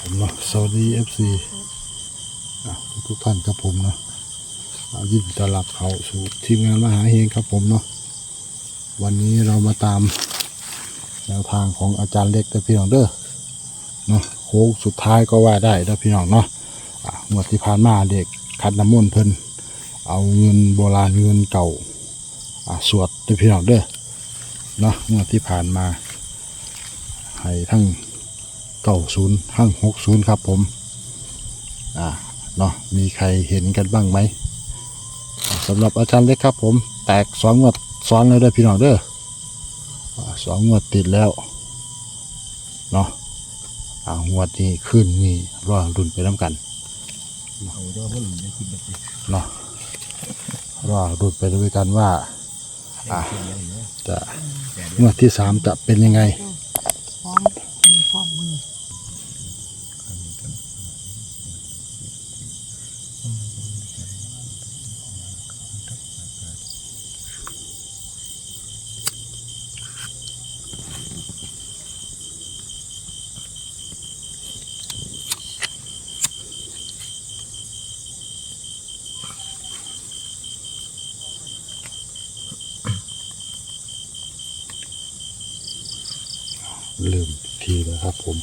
ผมเนาะสวัสดี FC อะทุกท่านครับผมเนาะยินดีต้อนรับเขาสู่ทีมงานมหาเฮงครับผมเนาะวันนี้เรามาตามแนวทางของอาจารย์เล็กแต่พี่น้องเด้อเนาะโค้งสุดท้ายก็ว่าได้เด้อพี่น้องเนาะอะงวดที่ผ่านมาเด็กคัดน้ำมนต์เพิ่นเอาเงินโบราณเงินเก่าอะสวดเด้อพี่น้องเด้อเนาะงวดที่ผ่านมาให้ทั้ง เก้าศูนย์ทั้งหกศูนย์ครับผม อ่า เนาะมีใครเห็นกันบ้างไหมสำหรับอาจารย์เล็กครับผม แตกสองงวดซ้อนเลยเด้อพี่น้องเด้อสองงวดติดแล้ว เนาะอ่างวดนี้ขึ้นนี่รอรุนไปน้ำกันเอาดอกมันยังคิดแบบนี้เนาะรอรุนไปด้วยกันว่าอ่าจะงวดที่สามจะเป็นยังไงพร้อมมีพร้อม ลืมทีนะครับผม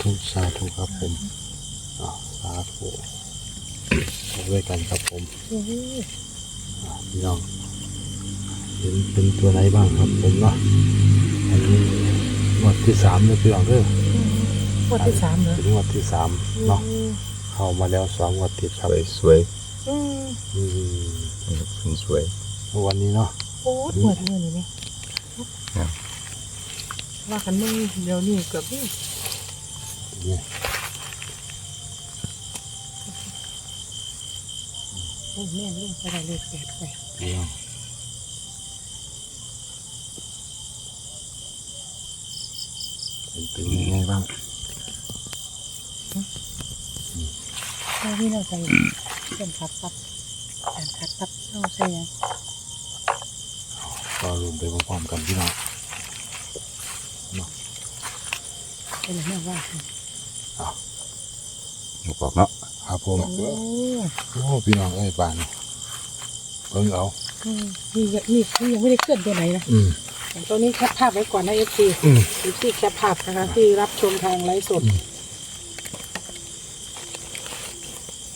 ธุสาธุครับผมอ่าสาธุเอาด้วยกันครับผมโอ้โหอ่าพี่น้องเห็นเป็นตัวไหนบ้างครับผมเนาะอันนี้งวดที่สามเลยพี่น้องเด้องวดที่สามเหรอเป็นงวดที่สามเนาะเข้ามาแล้วสองงวดติดคสรับวยสวยอืมอืมคุณสวยวันนี้เนาะโอ้ยหมดเงินเลยไหมว่ากันมึงเดี๋ยวนี้เกือบนี่นี่ โอ้ยแม่งเล่นไปได้เลขแปดไปพี่น้องเป็นเป็นยังไงบ้างถ้าที่เราใส่เส้นคัดปั๊บแอนคัดปั๊บเราใส่ยังก็รวมไปพร้อมๆกันพี่น้องเป็นอะไรว่าห นูบอกเนาะครับผมโอ้โอ้พี่น้องเอ้ยบานเบิ่งเอาอืมนี่ยังนี่นี่ยังไม่ได้เคลื่อนตัวไหนนะอืมแต่ตัวนี้แคปภาพไว้ก่อนนะเอฟซีอืมหรือที่แคปภาพนะคะที่รับชมทางไลฟ์สดอืม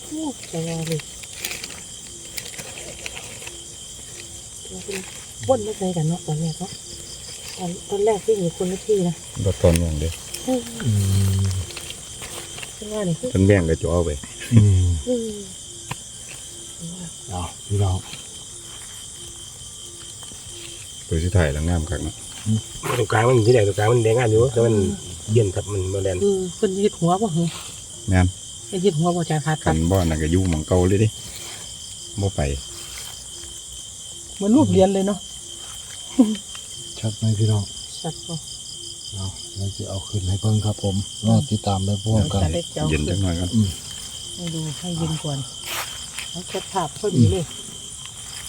โอ้ใจแรงเลยวนไม่เคยกันเนาะตอนแรกเนาะตอนตอนแรกที่มีคนละที่นะรถตอนอย่างเดียว อืมขึ้นว่านี่คือต้นแบ่งก็จะเอาไปอืมอืมเอาพี่น้องตัวที่ถ่ายแล้วงามคักเนาะตรงกลางมันที่ไหนตรงกลางมันแดงงานอยู่แต่มันเย็นครับมันมาแดนคือคนยึดหัวป่ะเหรองามยึดหัวป่ะจานขาดคกัรับนบ่อนั่นก็อยู่หมองเก่าเลยดิบ่ไปเหมือนรูปเรียนเลยเนาะชัดไหมพี่น้องสัตว์ป่ะ เอาเราจะเอาขึ้นให้เบิ่งครับผมรอติดตามไปพร้อมกันจะเล็กเจ้าเย็นจังหน่อยกันให้ดูให้เย็นก่อนแล้วแคปภาพพอดีเลย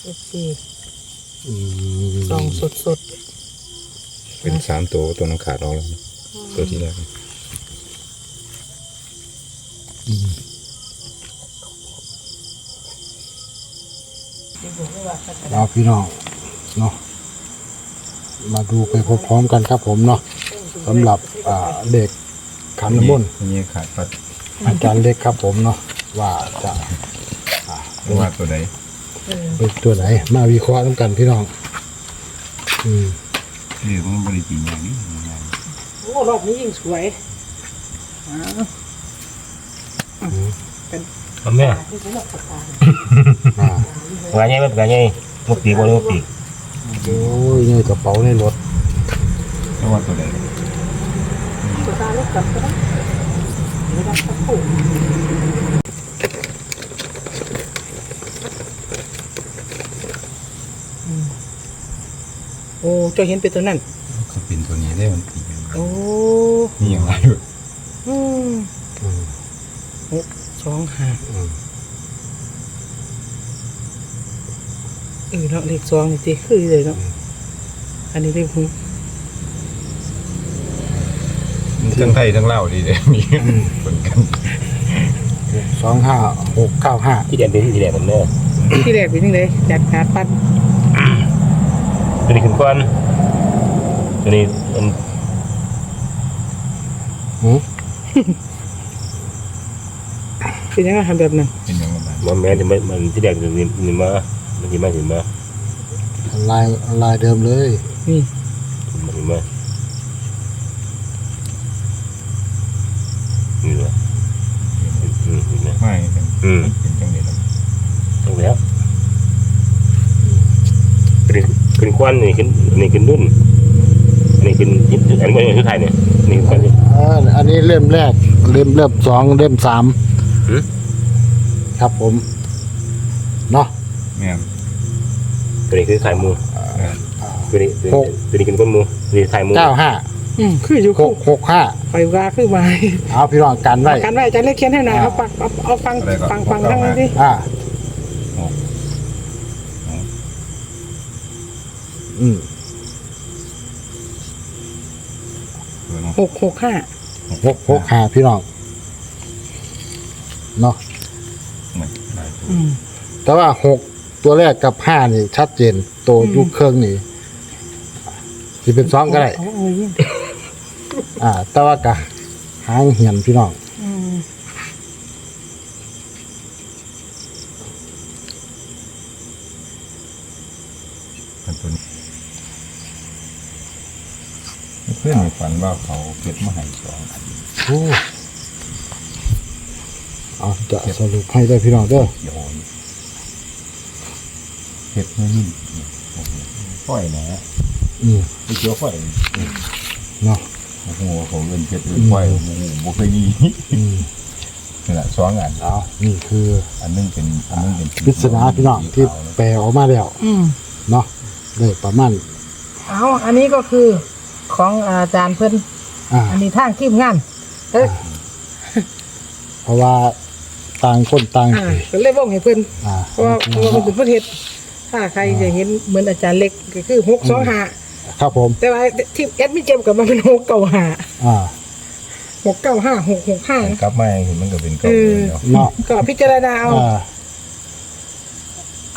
เอฟซีอืมซองสดสดเป็นสามตัวตัวน้องขาดออกแล้วนะตัวที่แรกอืมๆเอาพี่น้องเนาะมาดูไปพร้อมๆกันครับผมเนาะ สำหรับอ่าเด็กขันน้ำมนต์นี่ขาดปัดอาจารย์เล็กครับผมเนาะว่าจะเพราะว่าตัวใดเออเป็นตัวไหน มาวิเคราะห์น้ำกันพี่น้อง อืมนี่มันบริจริงอย่างนี้อย่างโอ้รอบนี้ยิ่งสวยอ้าวพ่อแม่ที่สำหรับสตาร์อ่าปากกาใหญ่ไหมปากกาใหญ่มุกปีกบ่มุกปีกโอ้ยในกระเป๋าในรถ เพราะว่าตัวใดสตาร์ลูกกลับก็ได้ไม่ได้สักคู่อืมโอ้เจะเห็นเป็นตัวนั้นเขาเป็นตัวนี้ได้มันตีกันโอ้นี่อย่างไรอืมอืมหกสองห้าอืมเออเนาะเลขสองนี่ติคือเลยเนาะอันนี้เลขหก ทั้งไทยทั้งเล่าวดีเลยมีเหมือนกันสองห้าหกเก้าห้าที่แดนเป็นที่แดนผมเนอะที่แรกเป็นยังไงจัดขาดปัดตัวนี้ขึ้นก้อนตัวนี้มันอืมเป็นยังไงทำแบบนั้นเป็นอย่างไรมันแม่จะมันมันที่แดนตัวนี้มันมามันที่มาถึงมาลายลายเดิมเลยนี่มันถึงมานี่แหละอืมอืม ไม่ อืมเป็นจังเลยนะต้องแล้วขึ้นขึ้นควันนี่ขึ้นนี่ขึ้นนุ่นอันนี้ขึ้นอันนี้มันชุดไทยเนี่ยนี่ควันนี่อ่าอันนี้เล่มแรก เล่มเล่มสองเล่มสามหือ ครับผม เนาะแม่นตัวนี้คือไข่มูแม่นตัวนี้ตัวนี้ตัวนี้ขึ้นก้นมูตัวนี้ไข่มูเก้าห้า อืมคืออยู่หคู่กหกห้าไฟว่าคือมาเอาพี่น้องกันไว้ กันไว้อาจารย์เลขเขียนให้หน่อยครับปักเอาเอาฟังฟังฟังทั้งนั้นดิอ่าอืมตัวน้องหกหกห้าหกหกห้าพี่น้องเนาะไม่หลายตัวอืมแต่ว่าหกตัวแรกกับห้านี่ ชัดเจนตัวยุคเครื่องนี่ที่เป็นสองก็ได้เอาเอาอย่างนี้ อ่า แต่ว่ากะหางเหียนพี่น้องอืมมันตัวนี้เพื่อนมีฝันว่าเขาเก็บมาให้สองอันโอ้เอาจะสรุปให้ได้พี่น้องเด้อโยนเก็บไม่นิ่มค่อยนะอืมไม่เกี่ยวค่อยเนาะ โอ้โหผมเป็นเก็บเลยค่อยโอ้โหบ่เคยมีอืมนี่แหละสองอันเอานี่คืออันนึงเป็นอันนึงเป็นปริศนาพี่น้องที่แปลออกมาแล้วอืมเนาะได้ประมาณเอาอันนี้ก็คือของอาจารย์เพิ่นอ่า อันนี้ทางทีมงานเอ้ยเพราะว่าต่างคนต่างอ่าก็เลยบอกให้เพิ่นอ่าเพราะว่าเพราะว่ามันเป็นประเทศถ้าใครจะเห็นเหมือนอาจารย์เล็กก็คือหกสองห้า ครับผม แต่ว่าที่แอดมิเจมกับมันเป็นหกเก้าห้าอ่าหกเก้าห้าหกหกห้า กลับมาเห็นมันก็เป็นเก่าเออ เนาะเนาะก็พิจารณาเอา อ่า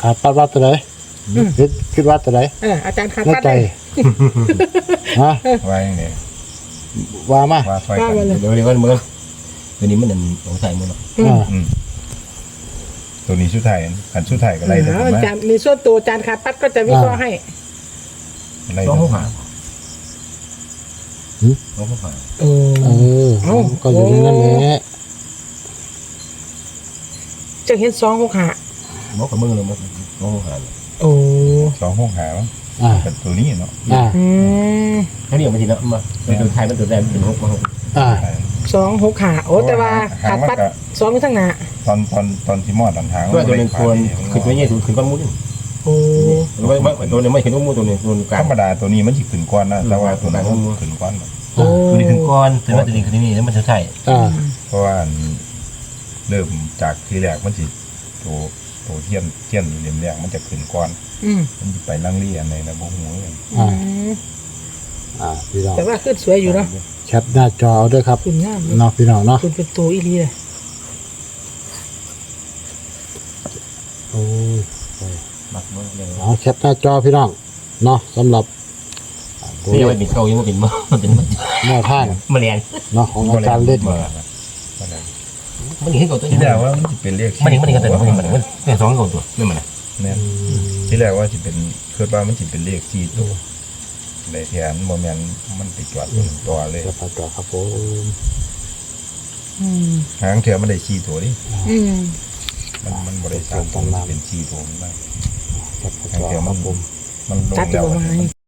ขาดปัดวัดตัวไหนคิดคิดวัดตัวไหนเอออาจารย์ขาดในปัดใจได้ ฮะว่าอย่างนี้ว่ามาว่าไฟว่ากัมาเลยนเดี๋ยวเดี๋ยวก่อนเมื่อตัวนี้มันนั่นของใส่มือเนาะอ่าอืมตัวนี้ชุดไทยอันชุดไทยก็ไล่ตัวเอาผมอามาจารย์ในส่วนตัวอาจารย์ขาดปัดก็จะวิเคราะห์ให้ ไล่สองตัวหกหาสองหกหาเออ เออเอ้า ก็อยู่ในนั้นแหละจะเห็นสองหกห้าบอกกับมือเลยมั้งสองหกหาโอ้สองห้องหามั้งอ่าเป็นตัวนี้เนาะอ่าอืมถ้าเรียกมาทีนะมาเป็นตัวไทยมันตัวแรกเป็นหกมาหกอ่าสองหกห้าโอ้แต่ว่าขาดปัดสองอยู่ทั้งหน้าตอนตอนตอนที่มอดตอนทางตัวตัวหนึ่งควรขึ้นตัวใหญ่ถูกขึ้นก้อนมุ้ง โอ้ไม่ไม่ตัวนี้ไม่ขึ้นก้อนมุ้งตัวนี้ตัวกลาธงรรมดาตัวนี้มันสิขึ้นก้อนนะแต่ว่าตัวนั้นมันขึ้นก้อนโอ้ตัวนี้ขึ้นก้อนแต่ว่าตัวนี้ขึ้นนี่แล้วมันจะใช่อ่าเพราะว่าเริ่มจากทีแรกมันสิตัวตัวเทียนเทียนเหลี่ยมแรกมันจะขึ้นก้อนอืมมันจะไปลังเลียนในนะบ่ฮู้เลยอ่าอืมอ่าพี่น้องแต่ว่าขึ้นสวยอยู่เนาะแคปหน้าจอเอาด้วยครับขึ้นงามเลยเนาะพี่น้องเนาะขึ้นเป็นตัวอีหลีเลย โอ้ย บักมือเลยเอาแคปหน้าจอพี่น้องเนาะสำหรับอ่าตัวนี่เลไม่ขเป็นเกายังไม่เป็นมันเป็นมันแนวทางแมลงเนาะของอาจารย์เล่นมามันขึ้นเกาตัวที่นี้แรกว่ามันสิเป็นเลขมันนี่มันนี่กันแต่มันนี่มันมันเป็นสองเกาตัวไม่มันแม่นที่แรกว่าสิเป็นคิดว่ามันสิเป็นเลขสี่ตัวในแทนบ่แม่นมันไปจอดบนตัวเลย แคปหน้าจอครับผมอืมหางเถื่อมันได้สี่ตัวนี่อืมมันมันบริษัทมันเป็นสี่ตัวมันได้ แคปหน้าจอครับผมมันลงจัดอแล้ยู่วประมาณนี้